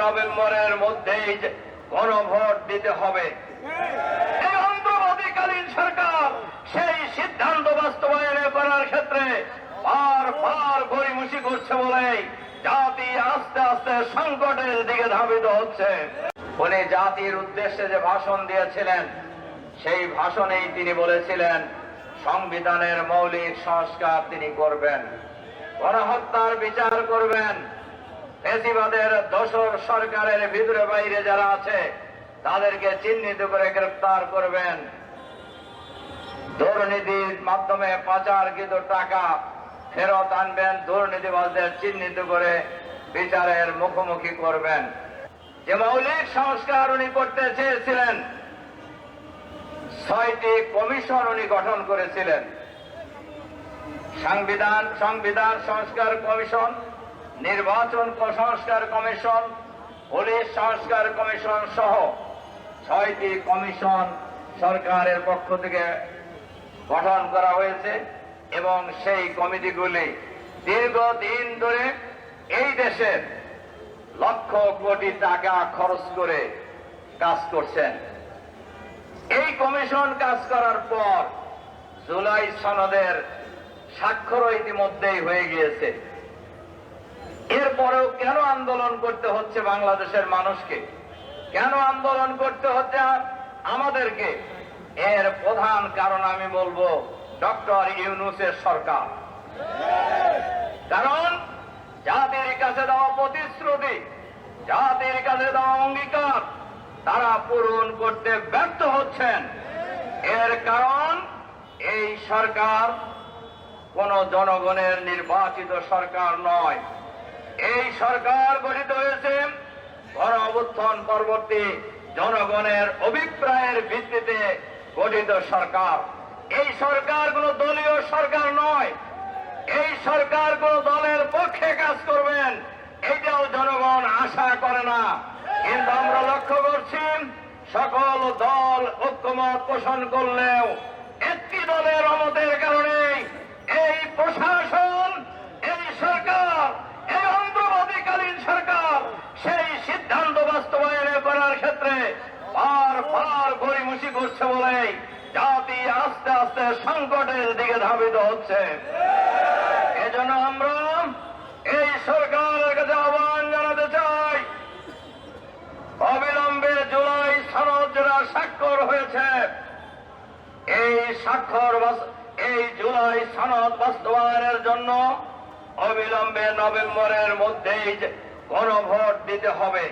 নভেম্বরের মধ্যেই গণভোট দিতে হবে। এই অন্তর্বর্তীকালীন সরকার সেই সিদ্ধান্ত বাস্তবায়নে করার ক্ষেত্রে বার বার গড়িমুষি করছে বলে জাতি আস্তে আস্তে সংকটের দিকে ধাবিত হচ্ছে। উনি জাতির উদ্দেশ্যে যে ভাষণ দিয়েছিলেন সেই ভাষণেই তিনি বলেছিলেন সংবিধানের মৌলিক সংস্কার তিনি করবেন। গণহত্যার বিচার করবেন। ফেসিবাদের দোসর সরকারের ভিতরে বাইরে যারা আছে, তাদেরকে চিহ্নিত করে গ্রেপ্তার করবেন। দুর্নীতির মাধ্যমে পাচারকৃত টাকা ফেরত আনবেন, দুর্নীতিবাজদের চিহ্নিত করে বিচারের মুখোমুখি করবেন। যে মৌলিক সংস্কার উনি করতে চেয়েছিলেন, ছয়টি কমিশন উনি গঠন করেছিলেন। সংবিধান সংবিধান সংস্কার কমিশন নির্বাচন সংস্কার কমিশন, পুলিশ সংস্কার কমিশন সহ ছয়টি কমিশন সরকারের পক্ষ থেকে গঠন করা হয়েছে এবং সেই কমিটিগুলি দীর্ঘদিন ধরে এই দেশের লক্ষ কোটি টাকা খরচ করে কাজ করছেন। এই কমিশন কাজ করার পর জুলাই সনদের স্বাক্ষর ইতিমধ্যেই হয়ে গিয়েছে। এরপরেও কেন আন্দোলন করতে হচ্ছে বাংলাদেশের মানুষকে? কেন আন্দোলন করতে হচ্ছে আমাদেরকে? এর প্রধান কারণ আমি বলব ডক্টর ইউনুসের সরকার। কারণ জাতির কাছে দেওয়া প্রতিশ্রুতি, জাতির কাছে দেওয়া অঙ্গীকার, তারা পূরণ করতে ব্যর্থ হচ্ছেন। এর কারণ এই সরকার কোন জনগণের নির্বাচিত সরকার নয়। এই সরকার গঠিত হয়েছে গণ অভ্যুত্থান পরবর্তী জনগণের অভিপ্রায়ের ভিত্তিতে গঠিত সরকার। এই সরকার কোন দলীয় সরকার নয়। এই সরকার কোন দলের পক্ষে কাজ করবেন, এটাও জনগণ আশা করে না। কিন্তু আমরা লক্ষ্য করছি, সকল দল ঐক্যমত পোষণ করলেও একটি দলের অমতের কারণে এই প্রশাসন এই সরকার এই অন্তর্বর্তীকালীন সরকার সেই সিদ্ধান্ত বাস্তবায়নে করার ক্ষেত্রে বার বার করছে বলে জাতি আস্তে আস্তে সংকটের দিকে ধাবিত হচ্ছে। এজন্য আমরা এই সরকারের কাছে আহ্বান জানাতে চাই। অবিলম্বে জুলাই সনদ যেটা স্বাক্ষর হয়েছে, এই স্বাক্ষর এই জুলাই সনদ বাস্তবায়নের জন্য অবিলম্বে নভেম্বরের মধ্যেই যে গণভোট দিতে হবে।